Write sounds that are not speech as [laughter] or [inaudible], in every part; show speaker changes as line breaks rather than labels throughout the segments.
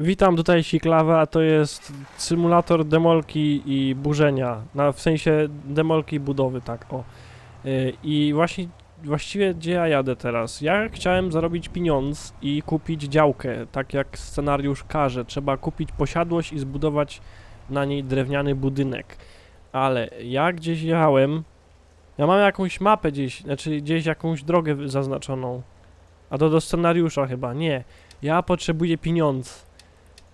Witam tutaj Siklawa, a to jest symulator demolki i burzenia. Na, w sensie demolki i budowy, tak o. Yy, I właśnie, właściwie gdzie ja jadę teraz? Ja chciałem zarobić pieniądz i kupić działkę, tak jak scenariusz każe. Trzeba kupić posiadłość i zbudować na niej drewniany budynek. Ale ja gdzieś jechałem, ja mam jakąś mapę gdzieś, znaczy gdzieś jakąś drogę zaznaczoną. A to do scenariusza chyba, nie. Ja potrzebuję pieniądz.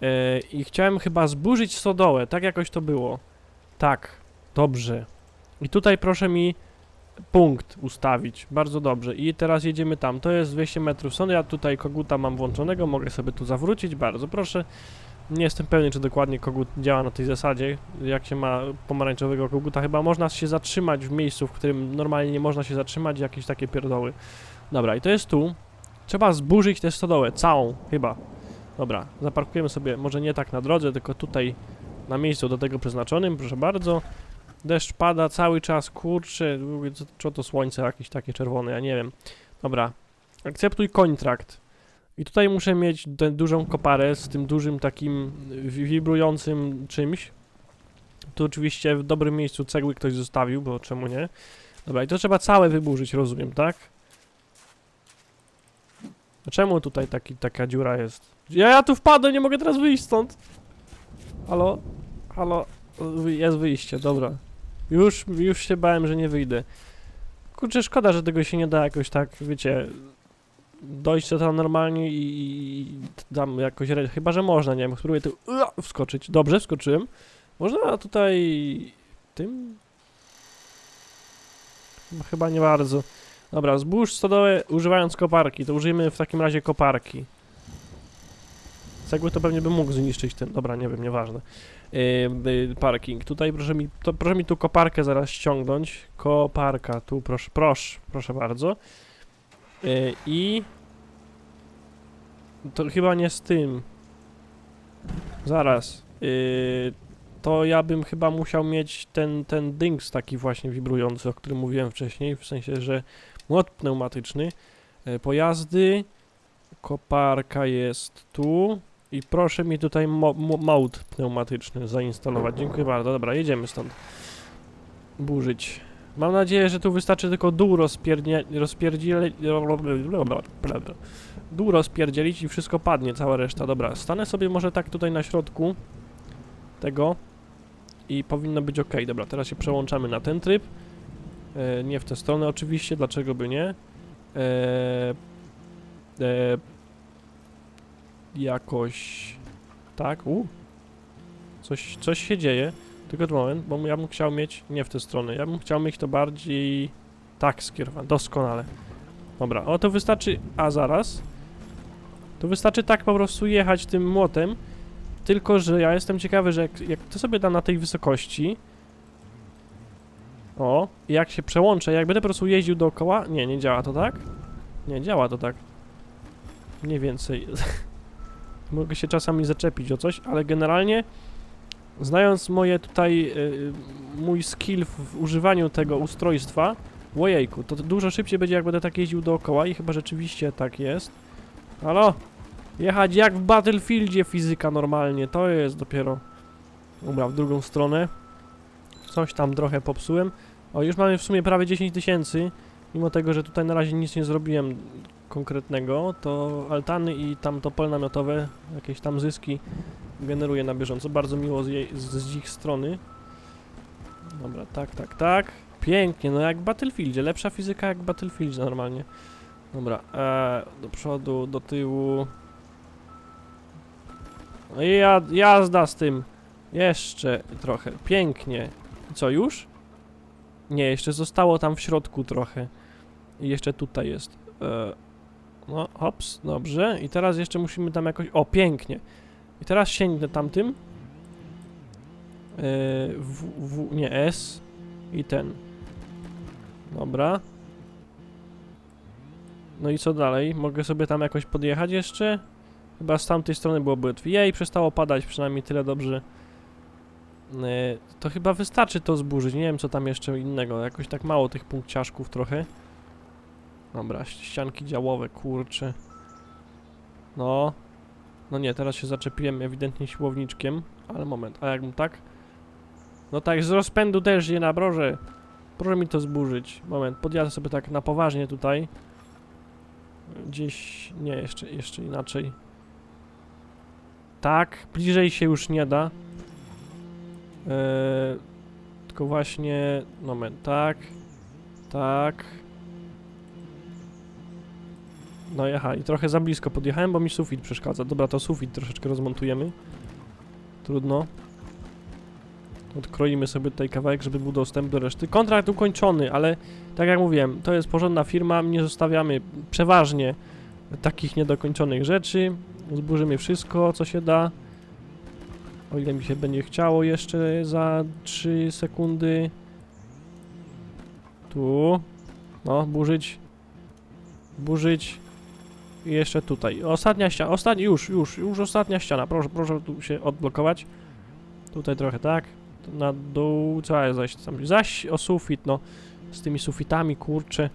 E, I chciałem chyba zburzyć stodołę, tak jakoś to było. Tak, dobrze. I tutaj proszę mi punkt ustawić, bardzo dobrze. I teraz jedziemy tam, to jest 200 metrów stąd, ja tutaj koguta mam włączonego, mogę sobie tu zawrócić, bardzo proszę. Nie jestem pewny, czy dokładnie kogut działa na tej zasadzie. Jak się ma pomarańczowego koguta, chyba można się zatrzymać w miejscu, w którym normalnie nie można się zatrzymać, jakieś takie pierdoły. Dobra, i to jest tu. Trzeba zburzyć tę stodołę, całą, chyba. Dobra, zaparkujemy sobie, może nie tak na drodze, tylko tutaj na miejscu do tego przeznaczonym, proszę bardzo. Deszcz pada cały czas, kurczę, co, to słońce jakieś takie czerwone, ja nie wiem. Dobra, akceptuj kontrakt. I tutaj muszę mieć tę dużą koparę z tym dużym takim wi- wibrującym czymś. Tu oczywiście w dobrym miejscu cegły ktoś zostawił, bo czemu nie? Dobra, i to trzeba całe wyburzyć, rozumiem, tak? Czemu tutaj taki, taka dziura jest? Ja, ja tu wpadłem, nie mogę teraz wyjść stąd. Halo? Halo? Jest wyjście, dobra. Już, już się bałem, że nie wyjdę. Kurczę, szkoda, że tego się nie da jakoś tak, wiecie, dojść do tam normalnie i, tam jakoś, chyba, że można, nie wiem, spróbuję tu wskoczyć. Dobrze, wskoczyłem. Można tutaj tym? Chyba- Chyba nie bardzo. Dobra, zbóż stodołę używając koparki, to użyjmy w takim razie koparki. Cegły to pewnie bym mógł zniszczyć ten, dobra, nie wiem, nieważne. Yy, yy, parking, tutaj proszę mi, to proszę mi tu koparkę zaraz ściągnąć. Koparka, tu proszę, proszę, proszę bardzo. Yy, I... To chyba nie z tym. Zaraz. Yy, to ja bym chyba musiał mieć ten, ten dings taki właśnie wibrujący, o którym mówiłem wcześniej, w sensie, że młot pneumatyczny, e, pojazdy, koparka jest tu i proszę mi tutaj mo pneumatyczny zainstalować. Dziękuję bardzo. Dobra, jedziemy stąd. Burzyć. Mam nadzieję, że tu wystarczy tylko dół rozpierdzie rozpierdzielić. Dół rozpierdzielić i wszystko padnie, cała reszta. Dobra, stanę sobie może tak tutaj na środku tego i powinno być ok. Dobra, teraz się przełączamy na ten tryb. E, nie w tę stronę oczywiście, dlaczego by nie? E, e, jakoś tak, u. Coś, coś się dzieje. Tylko moment, bo ja bym chciał mieć nie w tę stronę. Ja bym chciał mieć to bardziej tak skierowane. Doskonale. Dobra, o to wystarczy. A zaraz. To wystarczy tak po prostu jechać tym młotem. Tylko, że ja jestem ciekawy, że jak, jak to sobie dam na tej wysokości. O, jak się przełączę, jak będę po prostu jeździł dookoła. Nie, nie działa to tak? Nie, działa to tak. Mniej więcej. [laughs] Mogę się czasami zaczepić o coś, ale generalnie znając moje tutaj y, mój skill w, używaniu tego ustrojstwa, ojejku, to dużo szybciej będzie jak będę tak jeździł dookoła i chyba rzeczywiście tak jest. Halo? Jechać jak w Battlefieldzie fizyka normalnie, to jest dopiero. Dobra, w drugą stronę. Coś tam trochę popsułem. O, już mamy w sumie prawie 10 tysięcy. Mimo tego, że tutaj na razie nic nie zrobiłem konkretnego, to altany i tam to pole namiotowe, jakieś tam zyski generuje na bieżąco. Bardzo miło z, jej, z, ich strony. Dobra, tak, tak, tak. Pięknie, no jak w Battlefieldzie. Lepsza fizyka jak w Battlefieldzie normalnie. Dobra, e, do przodu, do tyłu. No i ja, jazda z tym. Jeszcze trochę. Pięknie. Co, już? Nie, jeszcze zostało tam w środku trochę. I jeszcze tutaj jest. E, no, hops, dobrze. I teraz jeszcze musimy tam jakoś... O, pięknie. I teraz sięgnę tamtym. E, w, w, nie, S. I ten. Dobra. No i co dalej? Mogę sobie tam jakoś podjechać jeszcze? Chyba z tamtej strony byłoby łatwiej. Jej, przestało padać, przynajmniej tyle dobrze. E, to chyba wystarczy to zburzyć. Nie wiem, co tam jeszcze innego. Jakoś tak mało tych punkciaszków trochę. Dobra, ścianki działowe, kurcze. No. No nie, teraz się zaczepiłem ewidentnie siłowniczkiem, ale moment, a jakbym tak? No tak, z rozpędu też nie nabrożę. Proszę mi to zburzyć. Moment, podjadę sobie tak na poważnie tutaj. Gdzieś, nie, jeszcze, jeszcze inaczej. Tak, bliżej się już nie da. Eee, tylko właśnie, moment, tak, tak. No jecha, i trochę za blisko podjechałem, bo mi sufit przeszkadza. Dobra, to sufit troszeczkę rozmontujemy. Trudno. Odkroimy sobie tutaj kawałek, żeby był dostęp do reszty. Kontrakt ukończony, ale tak jak mówiłem, to jest porządna firma, nie zostawiamy przeważnie takich niedokończonych rzeczy. Zburzymy wszystko, co się da. O ile mi się będzie chciało jeszcze za 3 sekundy. Tu. No, burzyć. Burzyć. Jeszcze tutaj. Ostatnia ściana. Ostatnia, już, już, już ostatnia ściana. Proszę, proszę tu się odblokować. Tutaj trochę tak. Na dół. Co jest zaś tam? Zaś o sufit, no. Z tymi sufitami, kurczę.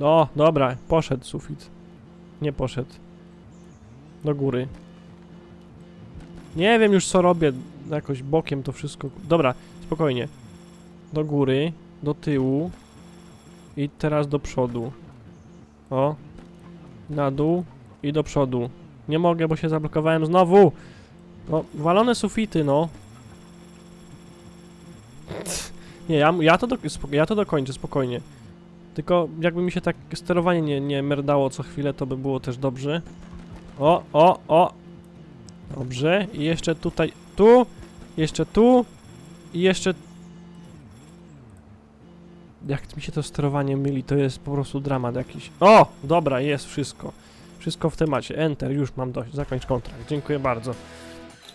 No, dobra, poszedł sufit. Nie poszedł. Do góry. Nie wiem już co robię. Jakoś bokiem to wszystko. Dobra, spokojnie. Do góry, do tyłu. I teraz do przodu. O. Na dół i do przodu. Nie mogę, bo się zablokowałem znowu. No, walone sufity, no. [laughs] Nie, ja, ja, to do, ja to dokończę, spokojnie. Tylko jakby mi się tak sterowanie nie, nie merdało co chwilę, to by było też dobrze. O, o, o. Dobrze. I jeszcze tutaj, tu. Jeszcze tu. I jeszcze... Jak mi się to sterowanie myli, to jest po prostu dramat jakiś. O! Dobra, jest wszystko. Wszystko w temacie. Enter, już mam dość. Zakończ kontrakt. Dziękuję bardzo.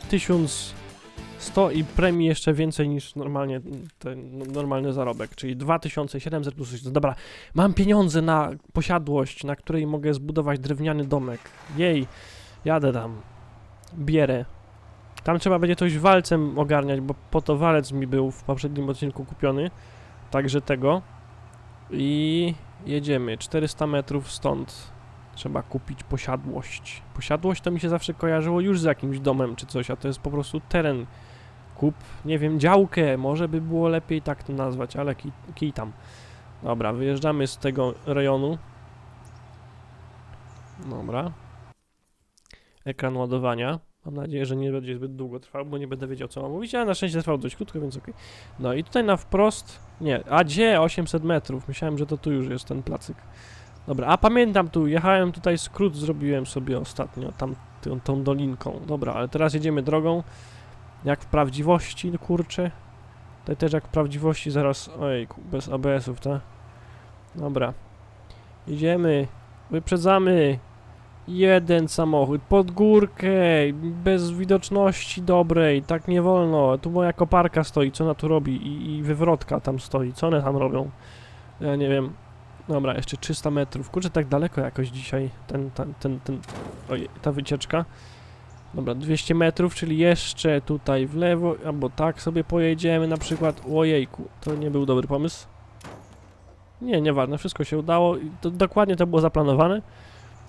1100 i premii jeszcze więcej niż normalnie ten no- normalny zarobek, czyli 2700 plus 600. Dobra, mam pieniądze na posiadłość, na której mogę zbudować drewniany domek. Jej, jadę tam. Bierę. Tam trzeba będzie coś walcem ogarniać, bo po to walec mi był w poprzednim odcinku kupiony. Także tego. I jedziemy. 400 metrów stąd. Trzeba kupić posiadłość. Posiadłość to mi się zawsze kojarzyło już z jakimś domem czy coś, a to jest po prostu teren. Kup, nie wiem, działkę. Może by było lepiej tak to nazwać, ale kij, kij tam. Dobra, wyjeżdżamy z tego rejonu. Dobra. Ekran ładowania. Mam nadzieję, że nie będzie zbyt długo trwał, bo nie będę wiedział co mam mówić, ale na szczęście trwał dość krótko, więc okej. No i tutaj na wprost, nie, a gdzie 800 metrów? Myślałem, że to tu już jest ten placyk. Dobra, a pamiętam tu, jechałem tutaj, skrót zrobiłem sobie ostatnio, tam tą, tą dolinką. Dobra, ale teraz jedziemy drogą, jak w prawdziwości, no kurczę. Tutaj też jak w prawdziwości, zaraz, ojejku, bez ABS-ów, tak? Dobra. Jedziemy, wyprzedzamy, Jeden samochód, pod górkę, bez widoczności dobrej, tak nie wolno. Tu moja koparka stoi, co ona tu robi? I, I wywrotka tam stoi, co one tam robią? Ja nie wiem. Dobra, jeszcze 300 metrów. Kurczę, tak daleko jakoś dzisiaj ten, ten, ten, ten, ojej, ta wycieczka. Dobra, 200 metrów, czyli jeszcze tutaj w lewo, albo tak sobie pojedziemy na przykład. Ojejku, to nie był dobry pomysł. Nie, nieważne, wszystko się udało. To, dokładnie to było zaplanowane.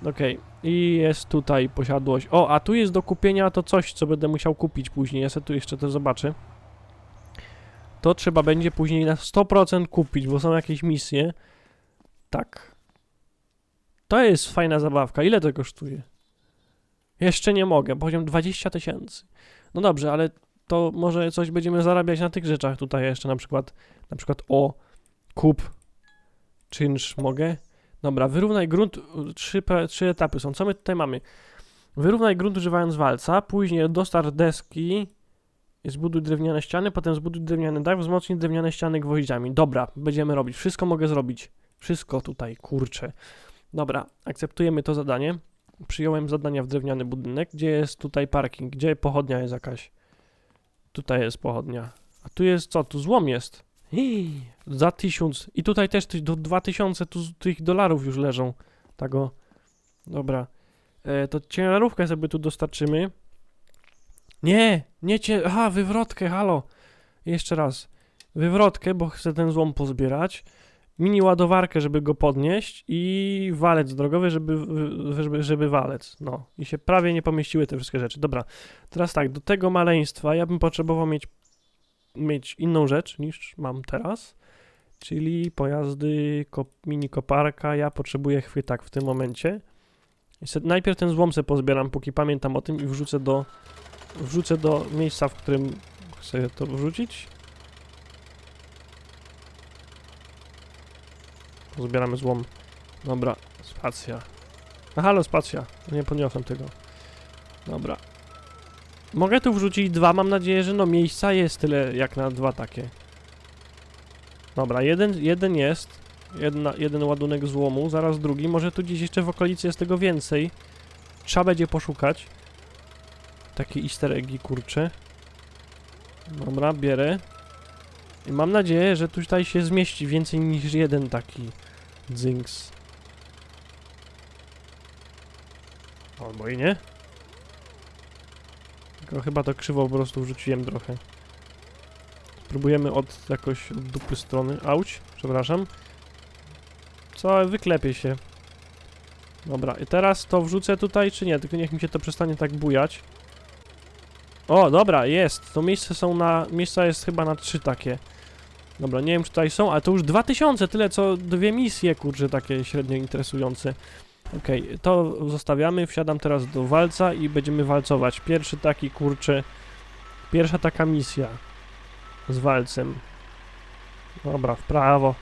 Okej, i jest tutaj posiadłość. O, a tu jest do kupienia to coś, co będę musiał kupić później. Ja sobie tu jeszcze to zobaczę. To trzeba będzie później na 100% kupić, bo są jakieś misje. Tak. To jest fajna zabawka. Ile to kosztuje? Jeszcze nie mogę. Poziom 20 tysięcy. No dobrze, ale to może coś będziemy zarabiać na tych rzeczach tutaj jeszcze, na przykład, na przykład o, kup, czynsz mogę? Dobra, wyrównaj grunt, trzy, trzy etapy są. Co my tutaj mamy? Wyrównaj grunt używając walca, później dostar deski, zbuduj drewniane ściany, potem zbuduj drewniany dach, wzmocnij drewniane ściany gwoździami. Dobra, będziemy robić. Wszystko mogę zrobić. Wszystko tutaj, kurczę. Dobra, akceptujemy to zadanie. Przyjąłem zadania w drewniany budynek. Gdzie jest tutaj parking? Gdzie pochodnia jest jakaś? Tutaj jest pochodnia. A tu jest co? Tu złom jest. Hii, za tysiąc. I tutaj też do 2000 tu tych dolarów już leżą. Tego. Dobra. E, to ciężarówkę sobie tu dostarczymy. Nie, nie cię. Aha, wywrotkę, halo. Jeszcze raz. Wywrotkę, bo chcę ten złom pozbierać. mini ładowarkę, żeby go podnieść i walec drogowy, żeby, żeby, żeby walec. No i się prawie nie pomieściły te wszystkie rzeczy. Dobra, teraz tak, do tego maleństwa ja bym potrzebował mieć, mieć inną rzecz niż mam teraz, czyli pojazdy, kop, mini koparka. Ja potrzebuję chwytak w tym momencie. Se- Najpierw ten złom se pozbieram, póki pamiętam o tym i wrzucę do, wrzucę do miejsca, w którym chcę to wrzucić. Zbieramy złom. Dobra, spacja. A halo, spacja. Nie podniosłem tego. Dobra. Mogę tu wrzucić dwa, mam nadzieję, że no miejsca jest tyle jak na dwa takie. Dobra, jeden, jeden jest. Jedna, jeden ładunek złomu, zaraz drugi. Może tu gdzieś jeszcze w okolicy jest tego więcej. Trzeba będzie poszukać. Takie easter eggi, kurcze. Dobra, bierę. I mam nadzieję, że tutaj się zmieści więcej niż jeden taki dzynks. Albo i nie. Tylko chyba to krzywo po prostu wrzuciłem trochę. Spróbujemy od jakoś od dupy strony. Auć, przepraszam. Co, wyklepie się. Dobra, i teraz to wrzucę tutaj, czy nie? Tylko niech mi się to przestanie tak bujać. O, dobra, jest. To miejsce są na... Miejsca jest chyba na trzy takie. Dobra, nie wiem czy tutaj są, ale to już 2000, tyle co dwie misje, kurczę, takie średnio interesujące. Okej, to zostawiamy, wsiadam teraz do walca i będziemy walcować. Pierwszy taki, kurczę, pierwsza taka misja z walcem. Dobra, w prawo.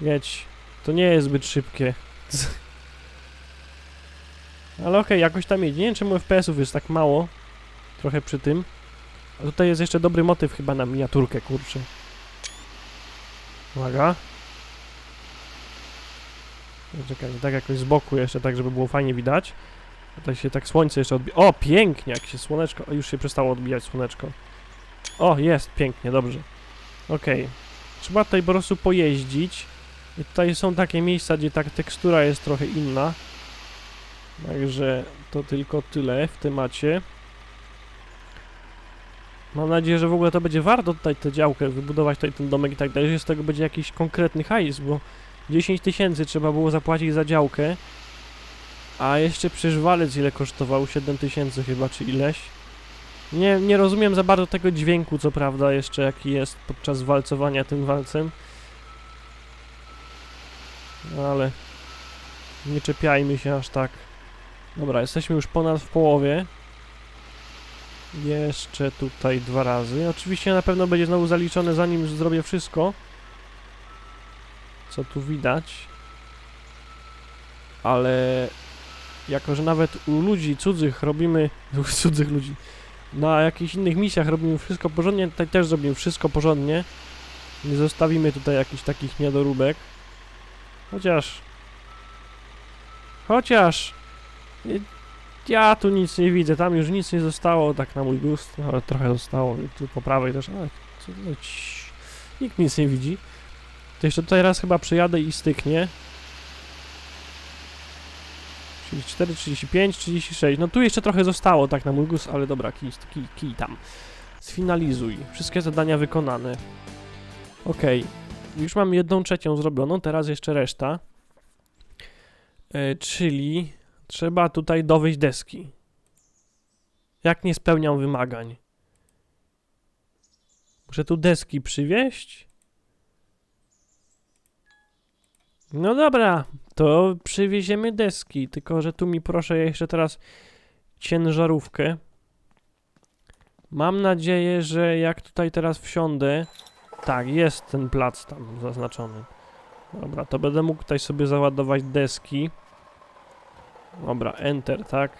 Jedź. To nie jest zbyt szybkie. [laughs] Ale okej, jakoś tam jedzie. Nie wiem czemu FPS-ów jest tak mało. Trochę przy tym. A tutaj jest jeszcze dobry motyw chyba na miniaturkę, kurczę. Uwaga. Czekaj, tak jakoś z boku jeszcze, tak żeby było fajnie widać. Tutaj się tak słońce jeszcze odbija. O, pięknie, jak się słoneczko... O, już się przestało odbijać słoneczko. O, jest, pięknie, dobrze. Okej. Trzeba tutaj po prostu pojeździć. I tutaj są takie miejsca, gdzie ta tekstura jest trochę inna. Także to tylko tyle w temacie. Mam nadzieję, że w ogóle to będzie warto tutaj tę działkę, wybudować tutaj ten domek i tak dalej, że z tego będzie jakiś konkretny hajs, bo 10 tysięcy trzeba było zapłacić za działkę, a jeszcze przecież walec ile kosztował? 7 tysięcy chyba, czy ileś. Nie, nie rozumiem za bardzo tego dźwięku, co prawda, jeszcze jaki jest podczas walcowania tym walcem. Ale nie czepiajmy się aż tak. Dobra, jesteśmy już ponad w połowie. Jeszcze tutaj dwa razy. Oczywiście na pewno będzie znowu zaliczone zanim zrobię wszystko. Co tu widać. Ale jako, że nawet u ludzi cudzych robimy, [laughs] u cudzych ludzi, na jakichś innych misjach robimy wszystko porządnie, tutaj też zrobimy wszystko porządnie. Nie zostawimy tutaj jakichś takich niedoróbek. Chociaż... Chociaż... y, Ja tu nic nie widzę, tam już nic nie zostało, tak na mój gust, ale trochę zostało, tu po prawej też, ale nikt nic nie widzi. To jeszcze tutaj raz chyba przyjadę i styknie. 34, 35, 36, no tu jeszcze trochę zostało, tak na mój gust, ale dobra, kij, kij, kij tam. Sfinalizuj, wszystkie zadania wykonane. Okej, już mam jedną trzecią zrobioną, teraz jeszcze reszta. E, czyli trzeba tutaj dowieść deski. Jak nie spełniam wymagań? Muszę tu deski przywieźć? No dobra, to przywieziemy deski, tylko że tu mi proszę jeszcze teraz ciężarówkę. Mam nadzieję, że jak tutaj teraz wsiądę, tak, jest ten plac tam zaznaczony. Dobra, to będę mógł tutaj sobie załadować deski. Dobra, enter, tak.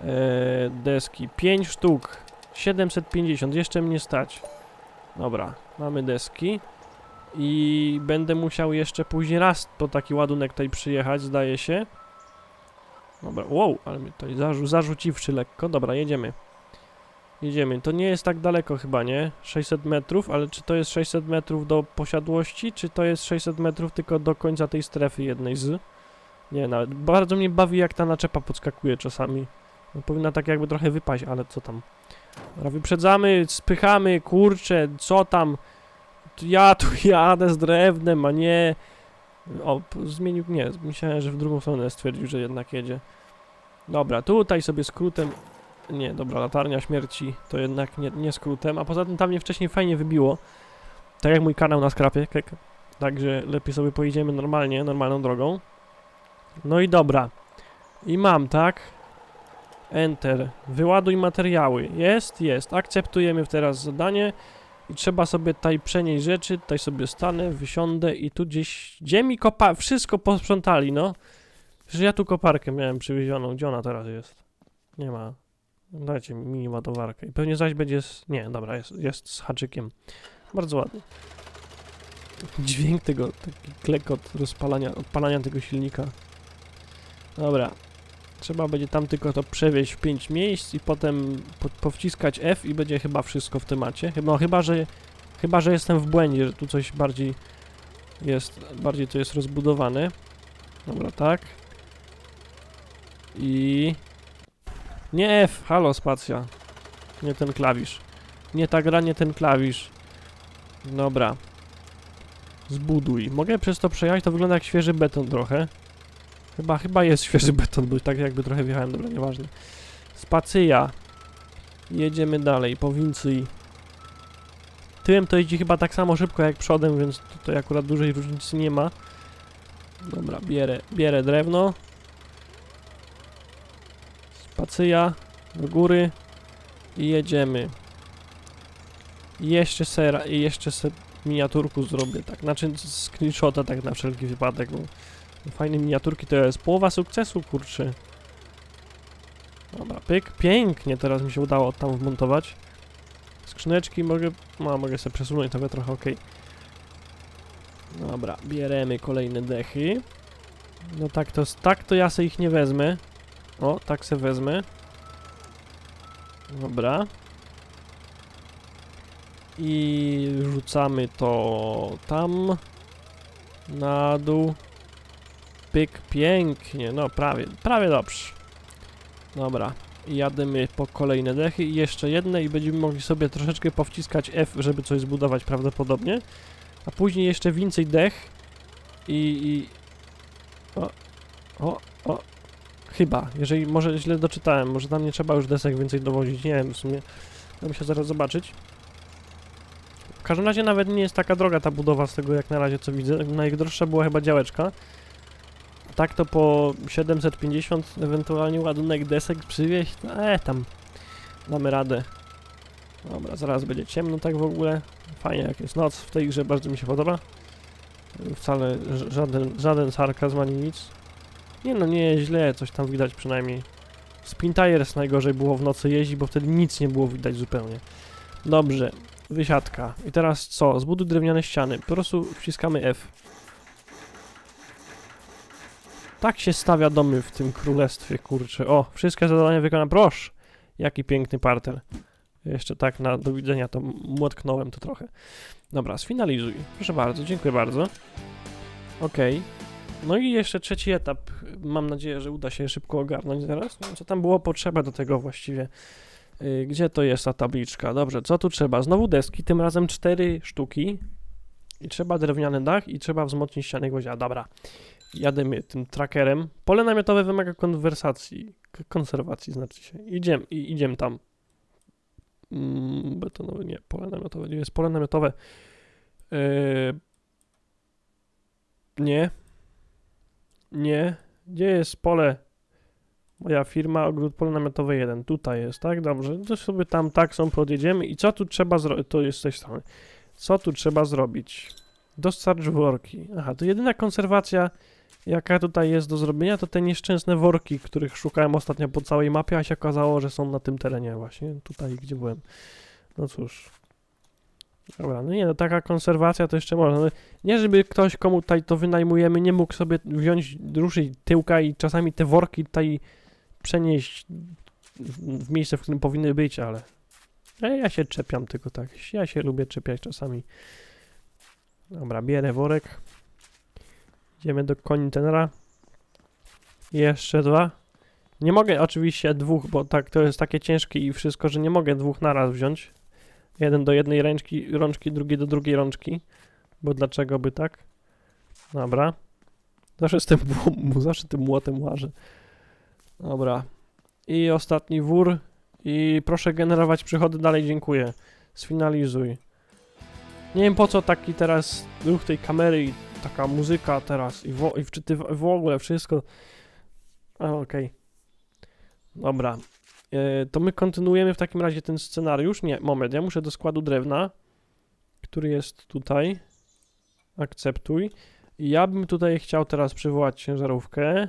Eee, deski, 5 sztuk, 750, jeszcze mnie stać. Dobra, mamy deski. I będę musiał jeszcze później raz po taki ładunek tutaj przyjechać, zdaje się. Dobra, wow, ale mnie tutaj zarzu zarzuciwszy lekko. Dobra, jedziemy. Jedziemy. To nie jest tak daleko chyba, nie? 600 metrów, ale czy to jest 600 metrów do posiadłości, czy to jest 600 metrów tylko do końca tej strefy jednej z? Nie, nawet bardzo mnie bawi jak ta naczepa podskakuje czasami. No, powinna tak jakby trochę wypaść, ale co tam. Dobra, wyprzedzamy, spychamy, kurczę, co tam? Ja tu jadę z drewnem, a nie... O, zmienił, nie, myślałem, że w drugą stronę stwierdził, że jednak jedzie. Dobra, tutaj sobie skrótem... Nie, dobra, latarnia śmierci to jednak nie, nie skrótem, a poza tym tam mnie wcześniej fajnie wybiło. Tak jak mój kanał na skrapie. Także lepiej sobie pojedziemy normalnie, normalną drogą. No i dobra. I mam, tak? Enter. Wyładuj materiały. Jest, jest. Akceptujemy teraz zadanie. I trzeba sobie tutaj przenieść rzeczy. Tutaj sobie stanę, wysiądę i tu gdzieś... Gdzie mi kopa... Wszystko posprzątali, no. Przecież ja tu koparkę miałem przywiezioną. Gdzie ona teraz jest? Nie ma. Dajcie mi mini ładowarkę. I pewnie zaś będzie z... Nie, dobra, jest, jest z haczykiem. Bardzo ładny. Dźwięk tego, taki klekot rozpalania, odpalania tego silnika. Dobra. Trzeba będzie tam tylko to przewieźć w 5 miejsc i potem po, powciskać F i będzie chyba wszystko w temacie. No, chyba, że, chyba, że jestem w błędzie, że tu coś bardziej jest, bardziej to jest rozbudowane. Dobra, tak. I... Nie F, halo spacja. Nie ten klawisz. Nie ta gra, nie ten klawisz. Dobra. Zbuduj. Mogę przez to przejechać, to wygląda jak świeży beton trochę. Chyba, chyba jest [laughs] świeży beton, bo tak jakby trochę wjechałem, dobra, nieważne. Spacyja. Jedziemy dalej, po Wincy. Tyłem to jeździ chyba tak samo szybko jak przodem, więc tutaj akurat dużej różnicy nie ma. Dobra, bierę, bierę drewno. Spacyja do góry i jedziemy. Jeszcze sera, i jeszcze se miniaturku zrobię, tak, znaczy screenshota tak na wszelki wypadek, bo fajne miniaturki to jest połowa sukcesu, kurczę. Dobra, pyk, pięknie, teraz mi się udało tam wmontować. Skrzyneczki mogę, no mogę sobie przesunąć nawet trochę, ok. Dobra, bieremy kolejne dechy. No tak to, tak to ja sobie ich nie wezmę. O, tak se wezmę. Dobra. I rzucamy to tam. Na dół. Pyk, pięknie. No, prawie, prawie dobrze. Dobra. I Jademy po kolejne dechy i jeszcze jedne i będziemy mogli sobie troszeczkę powciskać F, żeby coś zbudować prawdopodobnie. A później jeszcze więcej dech i... i... O, o, o. Chyba, jeżeli może źle doczytałem, może tam nie trzeba już desek więcej dowozić, nie wiem w sumie. Ja muszę zaraz zobaczyć. W każdym razie nawet nie jest taka droga ta budowa z tego jak na razie co widzę. Najdroższa była chyba działeczka. Tak to po 750 ewentualnie ładunek desek przywieźć, no e, tam damy radę. Dobra, zaraz będzie ciemno tak w ogóle. Fajnie jak jest noc w tej grze, bardzo mi się podoba. Wcale żaden, żaden sarkazm ani nic. Nie no, nie źle, coś tam widać przynajmniej. Spin Tires najgorzej było w nocy jeździć, bo wtedy nic nie było widać zupełnie. Dobrze, wysiadka. I teraz co? Zbuduj drewniane ściany. Po prostu wciskamy F. Tak się stawia domy w tym królestwie, kurczę. O, wszystkie zadania wykonane. Proszę! Jaki piękny parter. Jeszcze tak na do widzenia to młotknąłem to trochę. Dobra, sfinalizuj. Proszę bardzo, dziękuję bardzo. Okej. No i jeszcze trzeci etap. Mam nadzieję, że uda się szybko ogarnąć zaraz. No, co tam było potrzeba do tego właściwie? Yy, gdzie to jest ta tabliczka? Dobrze, co tu trzeba? Znowu deski, tym razem cztery sztuki. I trzeba drewniany dach i trzeba wzmocnić ściany gwoździa. Dobra. Jademy tym trackerem. Pole namiotowe wymaga konwersacji. Konserwacji znaczy się. Idziemy, i- idziemy tam. Mm, betonowe, nie, pole namiotowe. Gdzie jest pole namiotowe? Yy, nie. Nie. Gdzie jest pole? Moja firma, ogród pole namiotowe 1. Tutaj jest, tak? Dobrze. To sobie tam tak są, podjedziemy. I co tu trzeba zrobić? To jest z tej strony. Co tu trzeba zrobić? Dostarcz worki. Aha, to jedyna konserwacja, jaka tutaj jest do zrobienia, to te nieszczęsne worki, których szukałem ostatnio po całej mapie, a się okazało, że są na tym terenie właśnie, tutaj, gdzie byłem. No cóż. Dobra, no nie, no taka konserwacja to jeszcze można. No, nie, żeby ktoś, komu tutaj to wynajmujemy, nie mógł sobie wziąć, ruszyć tyłka i czasami te worki tutaj przenieść w, miejsce, w którym powinny być, ale ja się czepiam tylko tak. Ja się lubię czepiać czasami. Dobra, bierę worek. Idziemy do kontenera. Jeszcze dwa. Nie mogę oczywiście dwóch, bo tak to jest takie ciężkie i wszystko, że nie mogę dwóch naraz wziąć. Jeden do jednej ręczki, rączki, drugi do drugiej rączki. Bo dlaczego by tak? Dobra. Zawsze z tym, zawsze tym młotem łażę. Dobra. I ostatni wór. I proszę generować przychody dalej, dziękuję. Sfinalizuj. Nie wiem po co taki teraz ruch tej kamery i taka muzyka teraz i, wo, i w ogóle wszystko. Okej. Dobra. E, to my kontynuujemy w takim razie ten scenariusz. Nie, moment, ja muszę do składu drewna, który jest tutaj. Akceptuj. I ja bym tutaj chciał teraz przywołać ciężarówkę.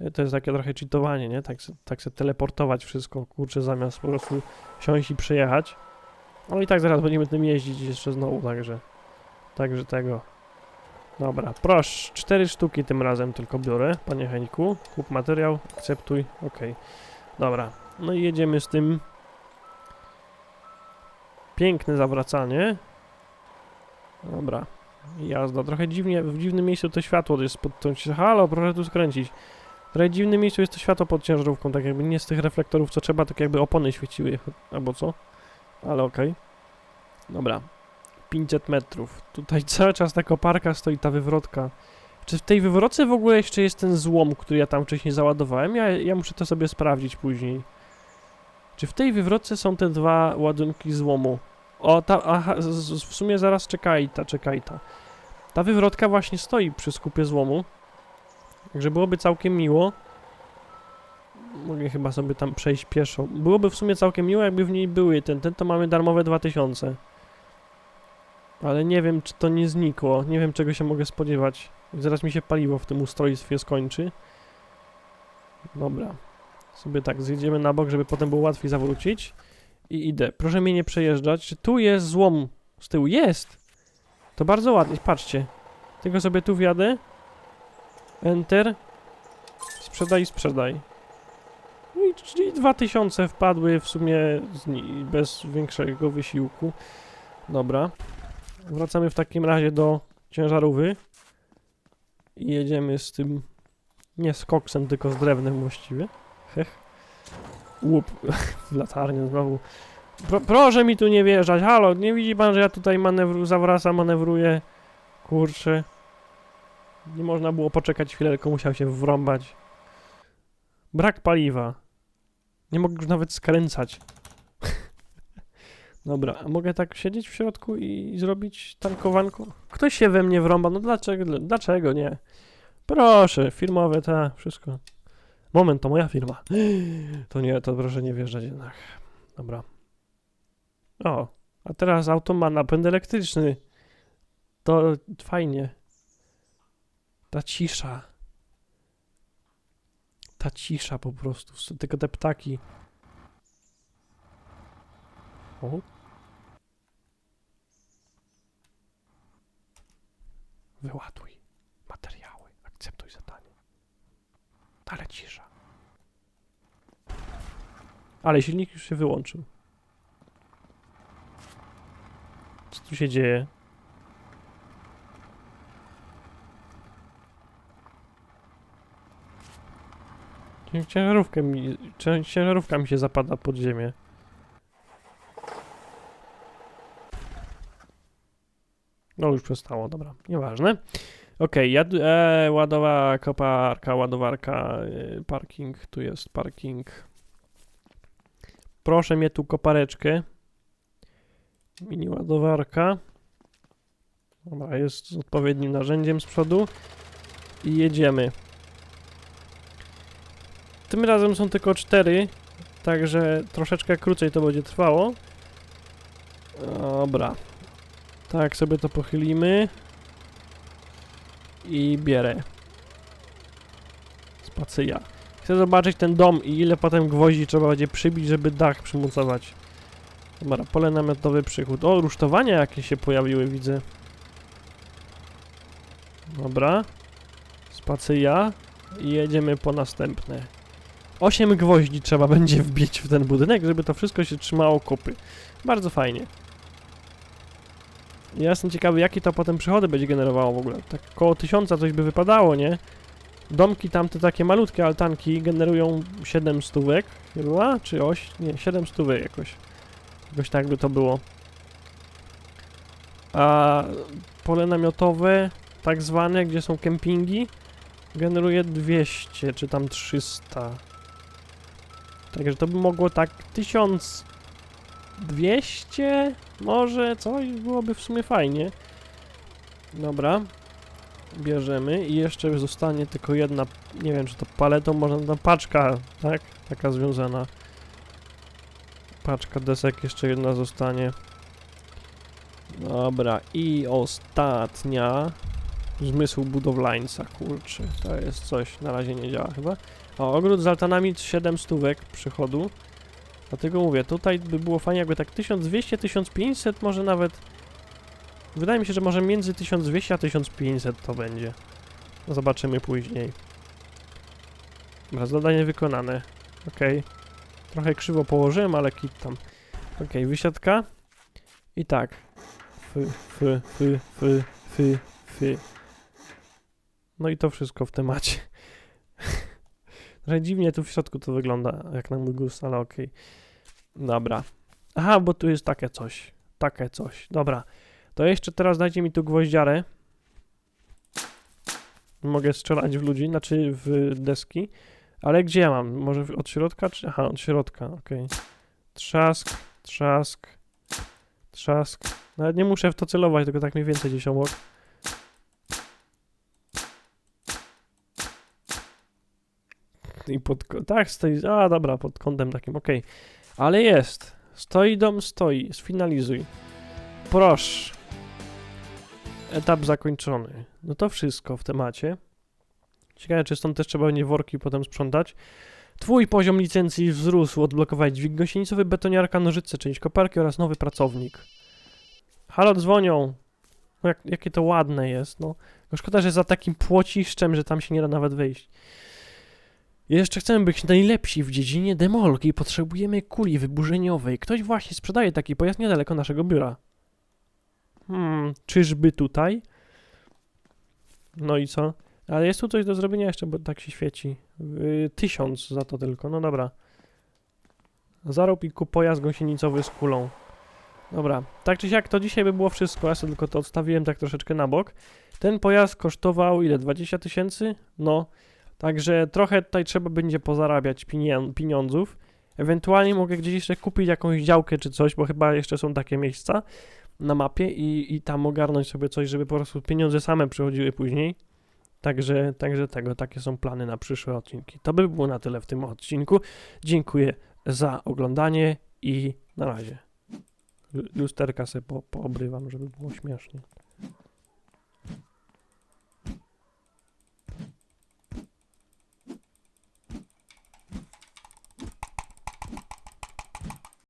E, To jest takie trochę cheatowanie, nie? Tak se, tak se teleportować wszystko, kurczę, zamiast po prostu siąść i przejechać. No i tak zaraz będziemy tym jeździć jeszcze znowu, także... Także tego. Dobra, proszę, cztery sztuki tym razem tylko biorę, panie Henku. Kup materiał, akceptuj, okej. Dobra, no i jedziemy z tym. Piękne zawracanie. Dobra, jazda. Trochę dziwnie, w dziwnym miejscu to światło jest pod tą... Halo, proszę tu skręcić. W trochę dziwnym miejscu jest to światło pod ciężarówką, tak jakby nie z tych reflektorów, co trzeba, tak jakby opony świeciły, albo co. Ale okej. Dobra. 500 metrów. Tutaj cały czas ta koparka stoi, ta wywrotka. Czy w tej wywrotce w ogóle jeszcze jest ten złom, który ja tam wcześniej załadowałem? Ja, ja muszę to sobie sprawdzić później. Czy w tej wywrotce są te dwa ładunki złomu? O, ta, aha, w sumie zaraz czekaj ta, czekaj ta. Ta wywrotka właśnie stoi przy skupie złomu. Także byłoby całkiem miło. Mogę chyba sobie tam przejść pieszo. Byłoby w sumie całkiem miło, jakby w niej były ten. Ten to mamy darmowe 2000. Ale nie wiem, czy to nie znikło. Nie wiem, czego się mogę spodziewać. Zaraz mi się paliwo w tym ustrojstwie skończy. Dobra. Sobie tak, zjedziemy na bok, żeby potem było łatwiej zawrócić. I idę. Proszę mnie nie przejeżdżać. Czy tu jest złom z tyłu? Jest! To bardzo ładnie, patrzcie. Tylko sobie tu wjadę. Enter. Sprzedaj, sprzedaj. No i czyli 2000 wpadły w sumie bez większego wysiłku. Dobra. Wracamy w takim razie do ciężarówy. I jedziemy z tym. Nie z koksem, tylko z drewnem właściwie. Hech. Łup [laughs] w latarnię znowu. Pro, proszę mi tu nie wjeżdżać. Halo, nie widzi pan, że ja tutaj manewru, zawracam, manewruję? Kurczę. Nie można było poczekać chwilę, tylko musiał się wrąbać. Brak paliwa. Nie mogę już nawet skręcać. Dobra, a mogę tak siedzieć w środku i zrobić tankowanko? Ktoś się we mnie wrąba, no dlaczego, dlaczego nie? Proszę, firmowe, ta, wszystko. Moment, to moja firma. [gasps] To nie, to proszę nie wjeżdżać jednak. Dobra. O, a teraz auto ma napęd elektryczny. To fajnie. Ta cisza. Ta cisza po prostu, tylko te ptaki. O. Wyładuj materiały. Akceptuj zadanie. Ale cisza. Ale silnik już się wyłączył. Co tu się dzieje? Cię- Ciężarówkę mi, cię- ciężarówka mi się zapada pod ziemię. No już przestało, dobra, nieważne. Okej, jad, e, ładowa koparka, ładowarka, e, parking, tu jest parking. Proszę mnie tu kopareczkę. Mini ładowarka. Dobra, jest z odpowiednim narzędziem z przodu. I jedziemy. Tym razem są tylko cztery, także troszeczkę krócej to będzie trwało. Dobra. Tak sobie to pochylimy. I bierę. Spacyja. Chcę zobaczyć ten dom i ile potem gwoździ trzeba będzie przybić, żeby dach przymocować. Dobra, pole namiotowy przychód. O, rusztowania jakieś się pojawiły, widzę. Dobra. Spacyja. I jedziemy po następne. 8 gwoździ trzeba będzie wbić w ten budynek, żeby to wszystko się trzymało kupy. Bardzo fajnie. Ja jestem ciekawy, jakie to potem przychody będzie generowało w ogóle. Tak koło tysiąca coś by wypadało, nie? Domki tamte takie malutkie altanki generują 7 stówek chyba, czy 8? Nie, 7 stówek jakoś. Jakoś tak by to było. A pole namiotowe, tak zwane, gdzie są kempingi, generuje 200 czy tam 300. Także to by mogło tak 1200 może coś byłoby w sumie fajnie. Dobra. Bierzemy i jeszcze zostanie tylko jedna, nie wiem czy to paletą, może ta paczka, tak? Taka związana. Paczka desek jeszcze jedna zostanie. Dobra, i ostatnia. Zmysł budowlańca, kurczę, to jest coś, na razie nie działa chyba. O, ogród z altanami 7 stówek przychodu. Dlatego mówię, tutaj by było fajnie jakby tak 1200-1500 może nawet... Wydaje mi się, że może między 1200 a 1500 to będzie. No Zobaczymy później. Dobra, zadanie wykonane. Okej. Trochę krzywo położyłem, ale kit tam. Okej, wysiadka. I tak. Fy, fy, fy, fy, fy, fy. No i to wszystko w temacie. Trochę dziwnie tu w środku to wygląda, jak na mój gust, ale okej. Dobra. Aha, bo tu jest takie coś. Takie coś. Dobra. To jeszcze teraz dajcie mi tu gwoździarę. Mogę strzelać w ludzi, znaczy w deski. Ale gdzie ja mam? Może od środka? Czy... Aha, od środka, okej. Trzask, trzask, trzask. Nawet nie muszę w to celować, tylko tak mniej więcej gdzieś obok. I pod... Tak, stoi... A, dobra, pod kątem takim, okej. Ale jest. Stoi dom, stoi. Sfinalizuj. Proszę. Etap zakończony. No to wszystko w temacie. Ciekawe, czy stąd też trzeba będzie worki potem sprzątać. Twój poziom licencji wzrósł. Odblokowałeś dźwig gąsienicowy, betoniarka, nożyce, część koparki oraz nowy pracownik. Halo, dzwonią. No jak, jakie to ładne jest, no. Tylko Szkoda, że za takim płociszczem, że tam się nie da nawet wejść. Jeszcze chcemy być najlepsi w dziedzinie demolki i potrzebujemy kuli wyburzeniowej. Ktoś właśnie sprzedaje taki pojazd niedaleko naszego biura. Hmm, czyżby tutaj? No i co? Ale jest tu coś do zrobienia jeszcze, bo tak się świeci. Yy, tysiąc za to tylko, no dobra. Zarób i kup pojazd gąsienicowy z kulą. Dobra, tak czy siak to dzisiaj by było wszystko, ja sobie tylko to odstawiłem tak troszeczkę na bok. Ten pojazd kosztował ile? 20 tysięcy? No, także trochę tutaj trzeba będzie pozarabiać pieniądzów. Ewentualnie mogę gdzieś jeszcze kupić jakąś działkę czy coś, bo chyba jeszcze są takie miejsca na mapie i, i tam ogarnąć sobie coś, żeby po prostu pieniądze same przychodziły później. Także, także tego, takie są plany na przyszłe odcinki. To by było na tyle w tym odcinku. Dziękuję za oglądanie i na razie. Lu- Lusterka sobie po, poobrywam, żeby było śmiesznie.